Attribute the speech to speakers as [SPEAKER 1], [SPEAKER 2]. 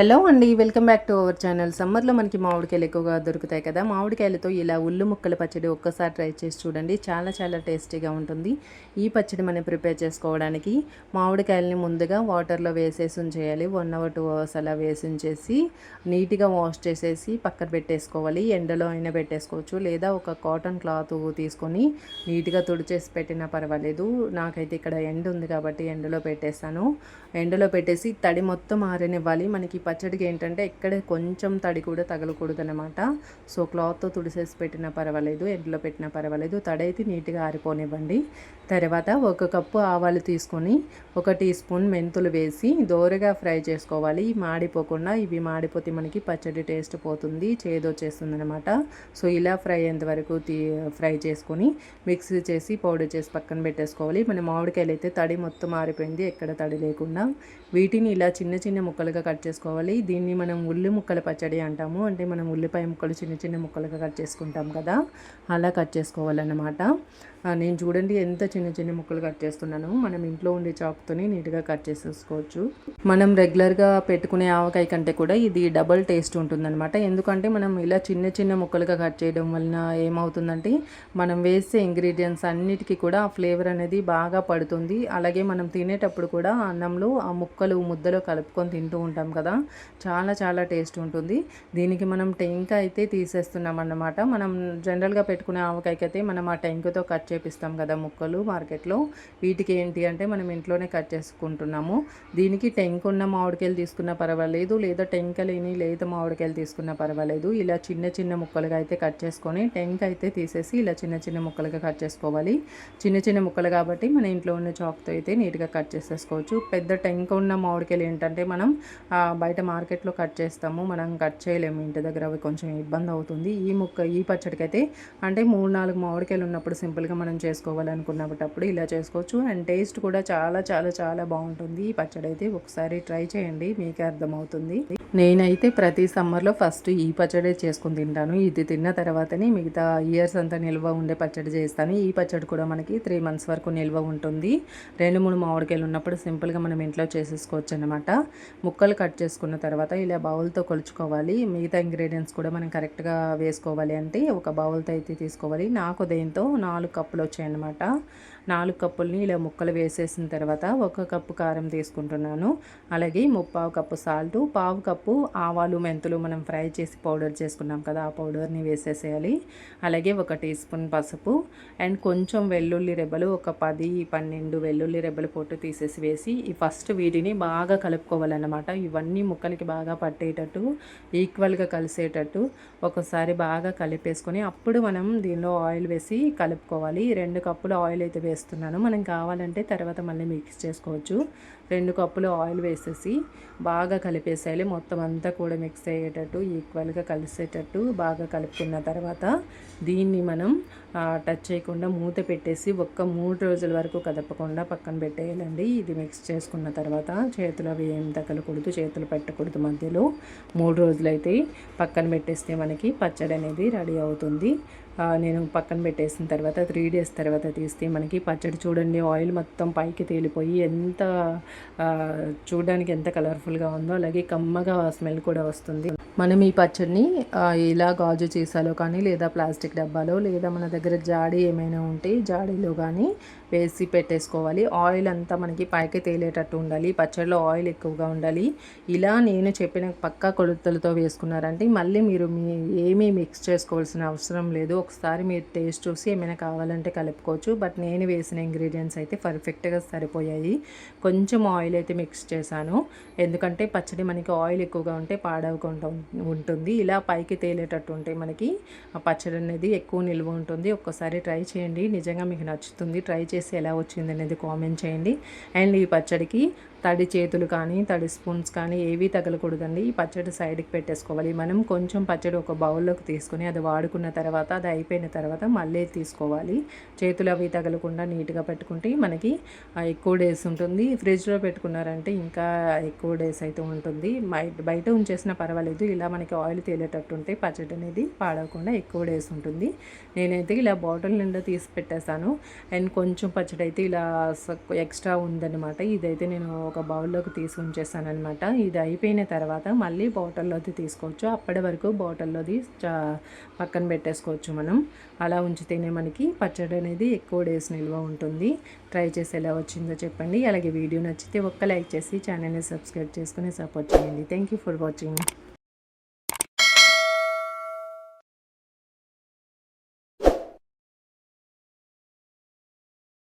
[SPEAKER 1] Hello అండి welcome back to our channel. సమ్మర్లో మనకి మామిడికాయలు ఎక్కువగా దొరుకుతాయి కదా. మామిడికాయలతో ఇలా ఉల్లు ముక్కల పచ్చడి ఒక్కసారి ట్రై చేసి చూడండి. చాలా చాలా టేస్టీగా ఉంటుంది. ఈ పచ్చడి మనం ప్రిపేర్ చేసుకోవడానికి మామిడికాయలని ముందుగా వాటర్లో వేసేసి ఉంచేయాలి వన్ అవర్ టూ అవర్స్ అలా వేసి ఉంచేసి నీట్గా వాష్ చేసేసి పక్కన పెట్టేసుకోవాలి. ఎండలో అయినా పెట్టేసుకోవచ్చు. లేదా ఒక కాటన్ క్లాత్ తీసుకొని నీట్గా తుడిచేసి పెట్టినా పర్వాలేదు. నాకైతే ఇక్కడ ఎండ ఉంది కాబట్టి ఎండలో పెట్టేస్తాను. ఎండలో పెట్టేసి తడి మొత్తం ఆరనివ్వాలి. మనకి పచ్చడికి ఏంటంటే ఎక్కడ కొంచెం తడి కూడా తగలకూడదు అనమాట సో క్లాత్తో తుడిసేసి పెట్టినా పర్వాలేదు ఎండలో పెట్టినా పర్వాలేదు. తడి అయితే నీట్గా ఆరిపోనివ్వండి. తర్వాత ఒక కప్పు ఆవాలు తీసుకొని ఒక టీ స్పూన్ మెంతులు వేసి దోరగా ఫ్రై చేసుకోవాలి. మాడిపోకుండా ఇవి మాడిపోతే మనకి పచ్చడి టేస్ట్ పోతుంది చేదొచ్చేస్తుంది అనమాట సో ఇలా ఫ్రై అయ్యేంత వరకు తీ ఫ్రై చేసుకొని మిక్సీ చేసి పౌడర్ చేసి పక్కన పెట్టేసుకోవాలి. మన మామిడికాయలు అయితే తడి మొత్తం ఆరిపోయింది ఎక్కడ తడి లేకుండా. వీటిని ఇలా చిన్న చిన్న ముక్కలుగా కట్ చేసుకోవాలి. దీన్ని మనం ఉల్లి ముక్కల పచ్చడి అంటాము. అంటే మనం ఉల్లిపాయ ముక్కలు చిన్న చిన్న ముక్కలుగా కట్ చేసుకుంటాం కదా. అలా కట్ చేసుకోవాలన్నమాట. నేను చూడండి ఎంత చిన్న చిన్న ముక్కలు కట్ చేస్తున్నాను. మనం ఇంట్లో ఉండే చాకుతోని నీట్గా కట్ చేసేసుకోవచ్చు. మనం రెగ్యులర్గా పెట్టుకునే ఆవకాయ కంటే కూడా ఇది డబల్ టేస్ట్ ఉంటుందన్నమాట. ఎందుకంటే మనం ఇలా చిన్న చిన్న ముక్కలుగా కట్ చేయడం వలన ఏమవుతుందంటే మనం వేసే ఇంగ్రీడియంట్స్ అన్నిటికీ కూడా ఆ ఫ్లేవర్ అనేది బాగా పడుతుంది. అలాగే మనం తినేటప్పుడు కూడా అన్నంలో ఆ ముక్కలు ముద్దలో కలుపుకొని తింటూ ఉంటాం కదా. చాలా చాలా టేస్ట్ ఉంటుంది. దీనికి మనం టెంక అయితే తీసేస్తున్నాం అన్నమాట మనం జనరల్గా పెట్టుకునే ఆవకాయకి అయితే మనం ఆ టెంకతో కట్ చేపిస్తాం కదా ముక్కలు మార్కెట్లో. వీటికి ఏంటి అంటే మనం ఇంట్లోనే కట్ చేసుకుంటున్నాము. దీనికి టెంక్ ఉన్న మామిడికాయలు తీసుకున్నా పర్వాలేదు లేదా టెంక లేని లేత మామిడికాయలు తీసుకున్నా పర్వాలేదు. ఇలా చిన్న చిన్న ముక్కలుగా అయితే కట్ చేసుకొని టెంక్ అయితే తీసేసి ఇలా చిన్న చిన్న ముక్కలుగా కట్ చేసుకోవాలి. చిన్న చిన్న ముక్కలు కాబట్టి మన ఇంట్లో ఉన్న చాక్తో అయితే నీట్గా కట్ చేసేసుకోవచ్చు. పెద్ద టెంక ఉన్న మామిడికాయలు ఏంటంటే మనం బయట మార్కెట్లో కట్ చేస్తాము. మనం కట్ చేయలేము. ఇంటి దగ్గర అవి కొంచెం ఇబ్బంది అవుతుంది. ఈ ముక్క ఈ పచ్చడికి అయితే అంటే మూడు నాలుగు మామిడికాయలు ఉన్నప్పుడు సింపుల్గా మనం చేసుకోవాలనుకున్నప్పుడు ఇలా చేసుకోవచ్చు. అండ్ టేస్ట్ కూడా చాలా చాలా చాలా బాగుంటుంది. ఈ పచ్చడి అయితే ఒకసారి ట్రై చేయండి. మీకే అర్థమవుతుంది. నేనైతే ప్రతి సమ్మర్లో ఫస్ట్ ఈ పచ్చడి చేసుకుని తింటాను. ఇది తిన్న తర్వాతనే మిగతా ఇయర్స్ అంతా నిల్వ ఉండే పచ్చడి చేస్తాను. ఈ పచ్చడి కూడా మనకి త్రీ మంత్స్ వరకు నిల్వ ఉంటుంది. రెండు మూడు మామిడికాయలు ఉన్నప్పుడు సింపుల్గా మనం ఇంట్లో చేసేసుకోవచ్చు అనమాట ముక్కలు కట్ చేసుకున్న తర్వాత ఇలా బౌల్తో కొలుచుకోవాలి. మిగతా ఇంగ్రీడియంట్స్ కూడా మనం కరెక్ట్గా వేసుకోవాలి అంటే ఒక బౌల్తో అయితే తీసుకోవాలి. నాకు దేంతో నాలుగు కప్పులు వచ్చాయన్నమాట. నాలుగు కప్పుల్ని ఇలా ముక్కలు వేసేసిన తర్వాత ఒక కప్పు కారం తీసుకుంటున్నాను. అలాగే ముప్పావు కప్పు సాల్ట్ పావు కప్పు ఆవాలు మెంతులు మనం ఫ్రై చేసి పౌడర్ చేసుకున్నాం కదా ఆ పౌడర్ని వేసేసేయాలి. అలాగే ఒక టీ స్పూన్ పసుపు అండ్ కొంచెం వెల్లుల్లి రెబ్బలు ఒక పది పన్నెండు వెల్లుల్లి రెబ్బలు పొట్టు తీసేసి వేసి ఈ ఫస్ట్ వీటిని బాగా కలుపుకోవాలన్నమాట. ఇవన్నీ ముక్కలకి బాగా పట్టేటట్టు ఈక్వల్గా కలిసేటట్టు ఒకసారి బాగా కలిపేసుకొని అప్పుడు మనం దీనిలో ఆయిల్ వేసి కలుపుకోవాలి. రెండు కప్పులు ఆయిల్ అయితే వేస్తున్నాను. మనం కావాలంటే తర్వాత మళ్ళీ మిక్స్ చేసుకోవచ్చు. రెండు కప్పులు ఆయిల్ వేసేసి బాగా కలిపేసేయాలి. మొత్తం అంతా కూడా మిక్స్ అయ్యేటట్టు ఈక్వల్గా కలిసేటట్టు బాగా కలుపుకున్న తర్వాత దీన్ని మనం టచ్ చేయకుండా మూత పెట్టేసి ఒక్క మూడు రోజుల వరకు కదపకుండా పక్కన పెట్టేయాలండి. ఇది మిక్స్ చేసుకున్న తర్వాత చేతులు అవి ఏం తగలకూడదు చేతులు పెట్టకూడదు మధ్యలో. మూడు రోజులైతే పక్కన పెట్టేస్తే మనకి పచ్చడి అనేది రెడీ అవుతుంది. నేను పక్కన పెట్టేసిన తర్వాత త్రీ డేస్ తర్వాత తీస్తే మనకి పచ్చడి చూడండి ఆయిల్ మొత్తం పైకి తేలిపోయి ఎంత చూడడానికి ఎంత కలర్ఫుల్గా ఉందో అలాగే కమ్మగా స్మెల్ కూడా వస్తుంది. మనం ఈ పచ్చడిని ఇలా గాజు సీసాలో కానీ లేదా ప్లాస్టిక్ డబ్బాలో లేదా మన దగ్గర దగ్గర జాడీ ఏమైనా ఉంటే జాడీలో కానీ వేసి పెట్టేసుకోవాలి. ఆయిల్ అంతా మనకి పైకి తేలేటట్టు ఉండాలి. పచ్చడిలో ఆయిల్ ఎక్కువగా ఉండాలి. ఇలా నేను చెప్పిన పక్కా కొలతలతో వేసుకున్నారంటే మళ్ళీ మీరు మీ ఏమీ మిక్స్ చేసుకోవాల్సిన అవసరం లేదు. ఒకసారి మీరు టేస్ట్ చూసి ఏమైనా కావాలంటే కలుపుకోవచ్చు. బట్ నేను వేసిన ఇంగ్రీడియంట్స్ అయితే పర్ఫెక్ట్గా సరిపోయాయి. కొంచెం ఆయిల్ అయితే మిక్స్ చేశాను. ఎందుకంటే పచ్చడి మనకి ఆయిల్ ఎక్కువగా ఉంటే పాడవకుండా ఉంటుంది. ఇలా పైకి తేలేటట్టు ఉంటే మనకి ఆ పచ్చడి అనేది ఎక్కువ నిల్వ ఉంటుంది. ఒక్కసారి ట్రై చేయండి. నిజంగా మీకు నచ్చుతుంది. ట్రై చేసి ఎలా వచ్చింది అనేది కామెంట్ చేయండి. అండ్ ఈ పచ్చడికి తడి చేతులు కానీ తడి స్పూన్స్ కానీ ఏవి తగలకూడదండి. ఈ పచ్చడి సైడ్కి పెట్టేసుకోవాలి. మనం కొంచెం పచ్చడి ఒక బౌల్లోకి తీసుకొని అది వాడుకున్న తర్వాత అది అయిపోయిన తర్వాత మళ్ళీ తీసుకోవాలి. చేతులు అవి తగలకుండా నీట్గా పెట్టుకుంటే మనకి ఎక్కువ డేస్ ఉంటుంది. ఫ్రిడ్జ్లో పెట్టుకున్నారంటే ఇంకా ఎక్కువ డేస్ అయితే ఉంటుంది. బయట బయట ఉంచేసినా పర్వాలేదు. ఇలా మనకి ఆయిల్ తేలేటట్టు ఉంటే పచ్చడి అనేది పాడవకుండా ఎక్కువ డేస్ ఉంటుంది. నేనైతే ఇలా బాటిల్ నిండా తీసి పెట్టేశాను. అండ్ కొంచెం పచ్చడి అయితే ఇలా ఎక్స్ట్రా ఉందన్నమాట. ఇదైతే నేను ఒక బౌల్లోకి తీసి ఉంచేస్తాను అనమాట ఇది అయిపోయిన తర్వాత మళ్ళీ బాటిల్లోది తీసుకోవచ్చు. అప్పటి వరకు బాటిల్లోది పక్కన పెట్టేసుకోవచ్చు మనం. అలా ఉంచితేనే మనకి పచ్చడి అనేది ఎక్కువ డేస్ నిల్వ ఉంటుంది. ట్రై చేసి ఎలా వచ్చిందో చెప్పండి. అలాగే వీడియో నచ్చితే ఒక్క లైక్ చేసి ఛానల్ని సబ్స్క్రైబ్ చేసుకుని సపోర్ట్ చేయండి. Thank you for watching